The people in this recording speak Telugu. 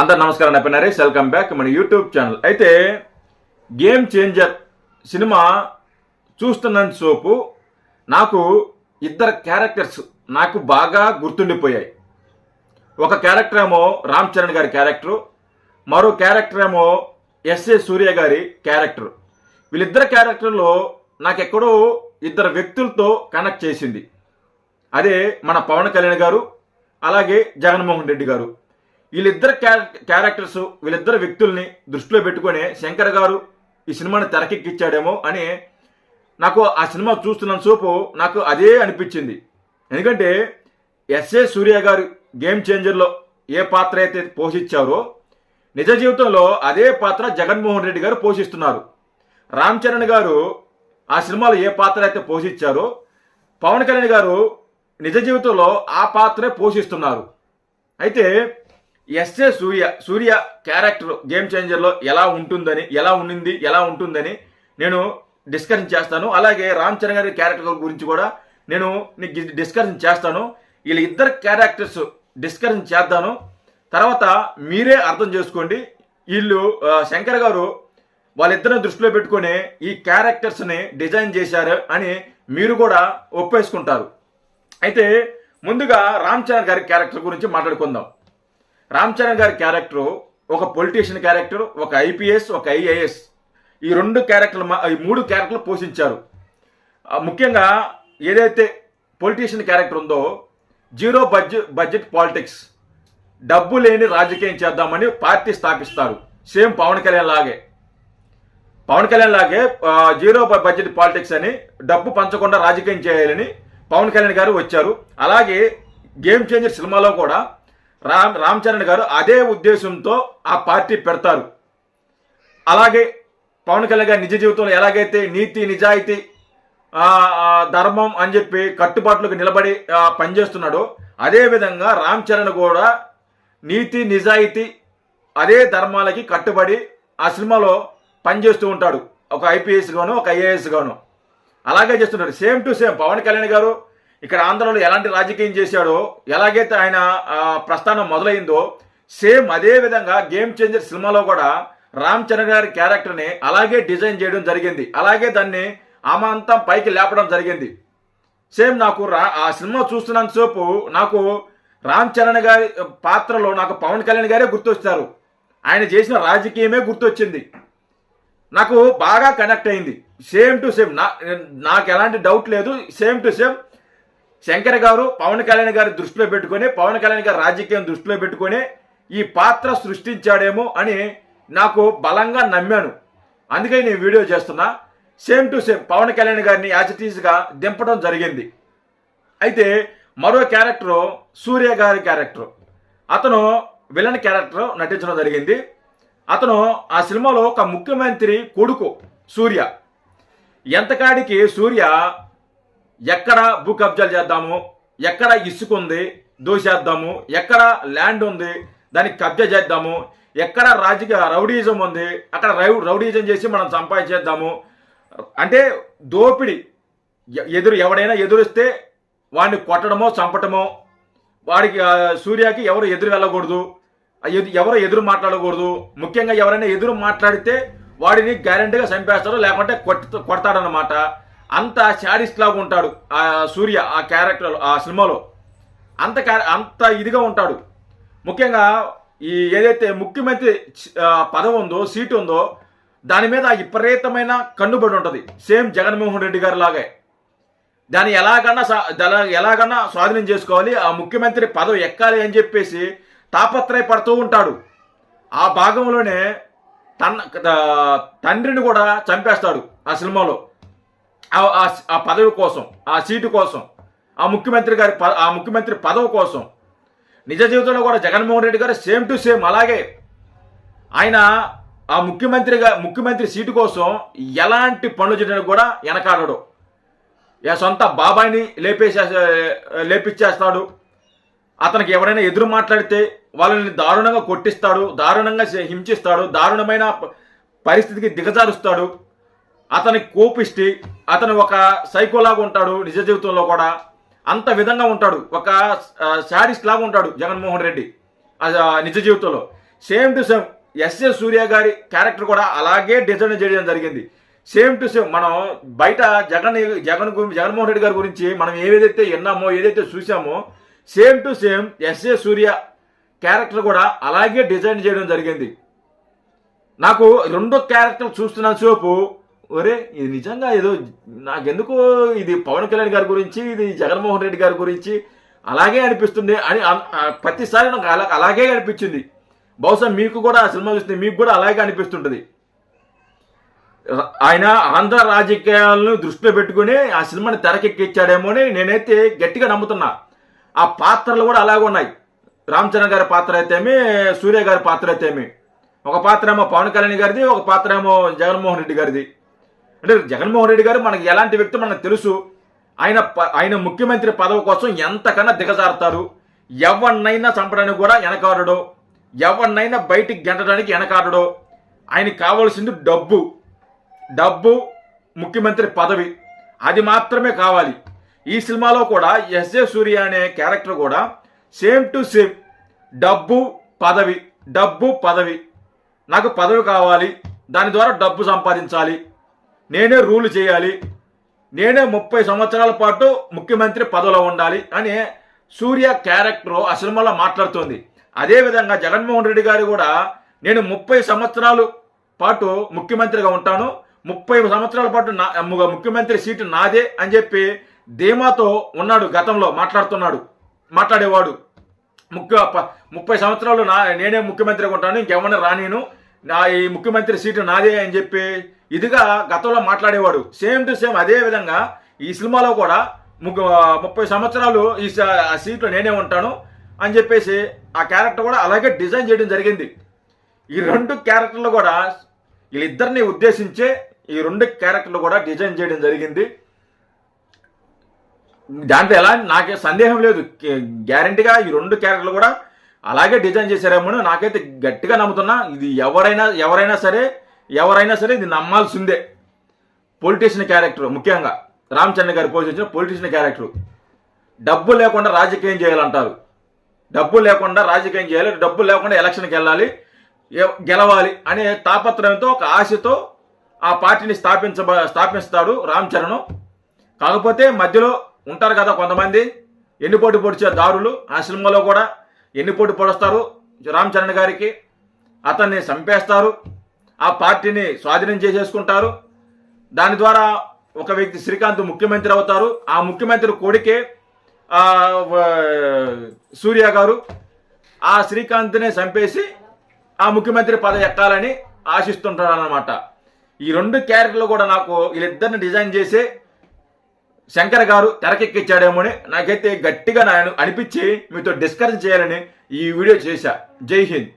అందరు నమస్కారం నా నరేష్. వెల్కమ్ బ్యాక్ మన యూట్యూబ్ ఛానల్ అయితే గేమ్ చేంజర్ సినిమా చూస్తున్న సోపు నాకు ఇద్దరు క్యారెక్టర్స్ నాకు బాగా గుర్తుండిపోయాయి. ఒక క్యారెక్టర్ ఏమో రామ్ చరణ్ గారి క్యారెక్టరు మరో క్యారెక్టర్ ఏమో ఎస్ఏ సూర్య గారి క్యారెక్టర్ వీళ్ళిద్దరు క్యారెక్టర్లో నాకెక్కడో ఇద్దరు వ్యక్తులతో కనెక్ట్ చేసింది. అదే మన పవన్ కళ్యాణ్ గారు అలాగే జగన్మోహన్ రెడ్డి గారు. వీళ్ళిద్దరు క్యారెక్టర్స్ వీళ్ళిద్దరు వ్యక్తుల్ని దృష్టిలో పెట్టుకొని శంకర్ గారు ఈ సినిమాని తెరకెక్కిచ్చాడేమో అని నాకు ఆ సినిమా చూస్తున్న చూపు నాకు అదే అనిపించింది. ఎందుకంటే ఎస్ఏ సూర్య గారు గేమ్ చేంజర్లో ఏ పాత్ర అయితే పోషించారో నిజ జీవితంలో అదే పాత్ర జగన్మోహన్ రెడ్డి గారు పోషిస్తున్నారు. రామ్ చరణ్ గారు ఆ సినిమాలో ఏ పాత్ర అయితే పోషించారో పవన్ కళ్యాణ్ గారు నిజ జీవితంలో ఆ పాత్రే పోషిస్తున్నారు. అయితే SA Surya Surya character game చేంజర్లో ఎలా ఉంటుందని ఎలా ఉండింది ఎలా ఉంటుందని నేను డిస్కషన్ చేస్తాను. అలాగే రామ్ చరణ్ గారి క్యారెక్టర్ గురించి కూడా నేను నీకు డిస్కషన్ చేస్తాను. వీళ్ళ ఇద్దరు క్యారెక్టర్స్ డిస్కషన్ చేద్దాను. తర్వాత మీరే అర్థం చేసుకోండి. వీళ్ళు శంకర్ గారు వాళ్ళిద్దరిని దృష్టిలో పెట్టుకొని ఈ క్యారెక్టర్స్ని డిజైన్ చేశారు అని మీరు కూడా ఒప్పేసుకుంటారు. అయితే ముందుగా రామ్ చరణ్ గారి క్యారెక్టర్ గురించి మాట్లాడుకుందాం. రామ్ చరణ్ గారి క్యారెక్టర్ ఒక పొలిటీషియన్ క్యారెక్టర్ ఒక ఐపీఎస్ ఒక ఐఏఎస్. ఈ రెండు క్యారెక్టర్లు ఈ మూడు క్యారెక్టర్లు పోషించారు. ముఖ్యంగా ఏదైతే పొలిటీషియన్ క్యారెక్టర్ ఉందో జీరో బడ్జెట్ బడ్జెట్ పాలిటిక్స్. డబ్బు లేని రాజకీయం చేద్దామని పార్టీ స్థాపిస్తారు. సేమ్ పవన్ కళ్యాణ్ లాగే. పవన్ కళ్యాణ్ లాగే జీరో బ- బడ్జెట్ పాలిటిక్స్ అని డబ్బు పంచకుండా రాజకీయం చేయాలని పవన్ కళ్యాణ్ గారు వచ్చారు. అలాగే గేమ్ చేంజర్ సినిమాలో కూడా రామ్ రామ్ చరణ్ గారు అదే ఉద్దేశంతో ఆ పార్టీ పెడతారు. అలాగే పవన్ కళ్యాణ్ గారి నిజ జీవితంలో ఎలాగైతే నీతి నిజాయితీ ధర్మం అని చెప్పి కట్టుబాట్లకు నిలబడి పనిచేస్తున్నాడో అదే విధంగా రామ్ చరణ్ కూడా నీతి నిజాయితీ అదే ధర్మాలకి కట్టుబడి ఆ సినిమాలో పనిచేస్తూ ఉంటాడు. ఒక ఐపీఎస్ గాను ఒక ఐఏఎస్ గాను. అలాగే చేస్తున్నాడు. Same to same Pawan Kalyan గారు ఇక్కడ ఆంధ్రలో ఎలాంటి రాజకీయం చేశాడో ఎలాగైతే ఆయన ప్రస్థానం మొదలైందో సేమ్ అదే విధంగా గేమ్ చేంజర్ సినిమాలో కూడా రామ్ చరణ్ గారి క్యారెక్టర్ని అలాగే డిజైన్ చేయడం జరిగింది. అలాగే దాన్ని అమాంతం పైకి లేపడం జరిగింది. సేమ్ నాకు రా ఆ సినిమా చూస్తున్నంతసేపు నాకు రామ్ చరణ్ గారి పాత్రలో నాకు పవన్ కళ్యాణ్ గారే గుర్తొస్తారు ఆయన చేసిన రాజకీయమే గుర్తొచ్చింది. నాకు బాగా కనెక్ట్ అయింది. సేమ్ టు సేమ్ నా నాకు ఎలాంటి డౌట్ లేదు. సేమ్ టు సేమ్ శంకర్ గారు పవన్ కళ్యాణ్ గారి దృష్టిలో పెట్టుకొని పవన్ కళ్యాణ్ గారి రాజకీయం దృష్టిలో పెట్టుకొని ఈ పాత్ర సృష్టించాడేమో అని నాకు బలంగా నమ్మాను. అందుకే నేను వీడియో చేస్తున్నా. Same to same Pawan Kalyan గారిని యాజిటీస్గా దింపడం జరిగింది. అయితే మరో క్యారెక్టర్ సూర్య గారి క్యారెక్టర్ అతను విలన్ క్యారెక్టర్ నటించడం జరిగింది. అతను ఆ సినిమాలో ఒక ముఖ్యమంత్రి కొడుకు సూర్య. ఎంతకాడికి సూర్య ఎక్కడ భూ కబ్జాలు చేద్దాము ఎక్కడ ఇసుక ఉంది దోసేద్దాము ఎక్కడ ల్యాండ్ ఉంది దానికి కబ్జా చేద్దాము ఎక్కడ రాజకీయ రౌడీజం ఉంది అక్కడ రౌ రౌడీజం చేసి మనం సంపాదించేద్దాము. అంటే దోపిడి. ఎదురు ఎవడైనా ఎదురిస్తే వాడిని కొట్టడమో చంపటమో వాడికి సూర్యకి ఎవరు ఎదురు వెళ్ళకూడదు ఎవరు ఎదురు మాట్లాడకూడదు. ముఖ్యంగా ఎవరైనా ఎదురు మాట్లాడితే వాడిని గ్యారంటీగా చంపేస్తారు లేకుంటే కొట్ట కొడతాడనమాట అంత శాడిస్ట్ లాగా ఉంటాడు ఆ సూర్య ఆ క్యారెక్టర్ ఆ సినిమాలో. అంత అంత ఇదిగా ఉంటాడు. ముఖ్యంగా ఈ ఏదైతే ముఖ్యమంత్రి పదవి ఉందో సీటు ఉందో దాని మీద విపరీతమైన కన్నుబడి ఉంటుంది. సేమ్ జగన్మోహన్ రెడ్డి గారి లాగే. దాన్ని ఎలాగన్నా సా- ఎలాగన్నా స్వాధీనం చేసుకోవాలి. ఆ ముఖ్యమంత్రి పదవి ఎక్కాలి అని చెప్పేసి తాపత్రయపడుతూ ఉంటాడు. ఆ భాగంలోనే తన తండ్రిని కూడా చంపేస్తాడు ఆ సినిమాలో. ఆ- పదవి కోసం ఆ సీటు కోసం ఆ ముఖ్యమంత్రి గారి ఆ ముఖ్యమంత్రి పదవి కోసం నిజ జీవితంలో కూడా జగన్మోహన్ రెడ్డి గారు సేమ్ టు సేమ్ అలాగే ఆయన ఆ ముఖ్యమంత్రిగా ముఖ్యమంత్రి సీటు కోసం ఎలాంటి పనులు చేయడానికి కూడా వెనకాడడు. ఏ సొంత బాబాయిని లేపేసే లేపించేస్తాడు అతనికి ఎవరైనా ఎదురు మాట్లాడితే వాళ్ళని దారుణంగా కొట్టిస్తాడు దారుణంగా హింసిస్తాడు దారుణమైన పరిస్థితికి దిగజారుస్తాడు. అతని కోపిష్టి అతను ఒక సైకోలాగా ఉంటాడు నిజ జీవితంలో కూడా. అంత విధంగా ఉంటాడు. ఒక శారీస్ లాగా ఉంటాడు జగన్మోహన్ రెడ్డి. నిజ జీవితంలో. Same to same SA Surya గారి క్యారెక్టర్ కూడా అలాగే డిజైన్ చేయడం జరిగింది. సేమ్ టు సేమ్ మనం బయట జగన్ జగన్ జగన్మోహన్ రెడ్డి గారి గురించి మనం ఏదైతే విన్నామో ఏదైతే చూసామో same to same SA Surya character కూడా అలాగే డిజైన్ చేయడం జరిగింది. నాకు రెండో క్యారెక్టర్ చూస్తున్న సేపు ఒరే ఇది నిజంగా ఏదో నాకెందుకు ఇది పవన్ కళ్యాణ్ గారి గురించి ఇది జగన్మోహన్ రెడ్డి గారి గురించి అలాగే అనిపిస్తుంది అని ప్రతిసారి నాకు అలా అలాగే అనిపించింది. బహుశా మీకు కూడా ఆ సినిమా చూస్తే మీకు కూడా అలాగే అనిపిస్తుంటుంది. ఆయన ఆంధ్ర రాజకీయాలను దృష్టిలో పెట్టుకుని ఆ సినిమాని తెరకెక్కించాడేమో అని నేనైతే గట్టిగా నమ్ముతున్నా. ఆ పాత్రలు కూడా అలాగే ఉన్నాయి. రామ్ చరణ్ గారి పాత్ర అయితేమి సూర్య గారి పాత్ర అయితేమి. ఒక పాత్ర ఏమో పవన్ కళ్యాణ్ గారిది ఒక పాత్ర ఏమో జగన్మోహన్ రెడ్డి గారిది. అంటే జగన్మోహన్ రెడ్డి గారు మనకి ఎలాంటి వ్యక్తి మనకు తెలుసు? ఆయన ప- ఆయన ముఖ్యమంత్రి పదవి కోసం ఎంతకన్నా దిగజారుతారు? ఎవరినైనా చంపడానికి కూడా వెనకాడడు. ఎవరినైనా బయటికి గెంటడానికి వెనకాడడు. ఆయనకి కావాల్సింది డబ్బు. డబ్బు ముఖ్యమంత్రి పదవి. అది మాత్రమే కావాలి. ఈ సినిమాలో కూడా ఎస్ఏ సూర్య అనే క్యారెక్టర్ కూడా సేమ్ టు సేమ్ డబ్బు పదవి. డబ్బు పదవి. నాకు పదవి కావాలి. దాని ద్వారా డబ్బు సంపాదించాలి. నేనే రూల్ చేయాలి. నేనే ముప్పై సంవత్సరాల పాటు ముఖ్యమంత్రి పదవిలో ఉండాలి అని సూర్య క్యారెక్టర్ ఆ సినిమాలో మాట్లాడుతుంది. అదేవిధంగా జగన్మోహన్ రెడ్డి గారు కూడా నేను ముప్పై సంవత్సరాలు పాటు ముఖ్యమంత్రిగా ఉంటాను. ముప్పై సంవత్సరాల పాటు నా ముఖ్యమంత్రి సీటు నాదే అని చెప్పి ధీమాతో ఉన్నాడు గతంలో మాట్లాడుతున్నాడు మాట్లాడేవాడు. ముఖ్య ముప్పై సంవత్సరాలు నా నేనే ముఖ్యమంత్రిగా ఉంటాను ఇంకెవరిని రానేను నా ఈ ముఖ్యమంత్రి సీటు నాదే అని చెప్పి ఇదిగా గతంలో మాట్లాడేవాడు. సేమ్ టు సేమ్ అదే విధంగా ఈ సినిమాలో కూడా ముగ్గు ముప్పై సంవత్సరాలు ఈ సీట్లో నేనే ఉంటాను అని చెప్పేసి ఆ క్యారెక్టర్ కూడా అలాగే డిజైన్ చేయడం జరిగింది. ఈ రెండు క్యారెక్టర్లు కూడా వీళ్ళిద్దరిని ఉద్దేశించే ఈ రెండు క్యారెక్టర్లు కూడా డిజైన్ చేయడం జరిగింది. దాంట్లో ఎలా నాకే సందేహం లేదు. గ్యారంటీగా ఈ రెండు క్యారెక్టర్లు కూడా అలాగే డిజైన్ చేశారేమో నాకైతే గట్టిగా నమ్ముతున్నా ఇది ఎవరైనా ఎవరైనా సరే ఎవరైనా సరే ఇది నమ్మాల్సిందే. పొలిటీషియన్ క్యారెక్టర్ ముఖ్యంగా రామ్ చరణ్ గారి పోషించిన పొలిటీషియన్ క్యారెక్టర్ డబ్బు లేకుండా రాజకీయం చేయాలంటారు. డబ్బు లేకుండా రాజకీయం చేయాలి డబ్బు లేకుండా ఎలక్షన్కి వెళ్ళాలి గెలవాలి అనే తాపత్రయంతో ఒక ఆశతో ఆ పార్టీని స్థాపించ స్థాపిస్తాడు రామ్ చరణ్ కాకపోతే మధ్యలో ఉంటారు కదా కొంతమంది ఎన్నిపోటు పొడిచే దారులు ఆ సినిమాలో కూడా ఎన్నిపోటు పొడుస్తారు? రామ్ చరణ్ గారికి. అతన్ని చంపేస్తారు. ఆ పార్టీని స్వాధీనం చేసేసుకుంటారు. దాని ద్వారా ఒక వ్యక్తి శ్రీకాంత్ ముఖ్యమంత్రి అవుతారు. ఆ ముఖ్యమంత్రి కొడుకే సూర్య గారు ఆ శ్రీకాంత్నే చంపేసి ఆ ముఖ్యమంత్రి పదవి ఎక్కాలని ఆశిస్తుంటాడు అనమాట ఈ రెండు క్యారెక్టర్లు కూడా నాకు వీళ్ళిద్దరిని డిజైన్ చేసే శంకర్ గారు తెరకెక్కించాడేమో అని నాకైతే గట్టిగా నాయను అనిపించి మీతో డిస్కస్ చేయాలని ఈ వీడియో చేశా. జై హింద్.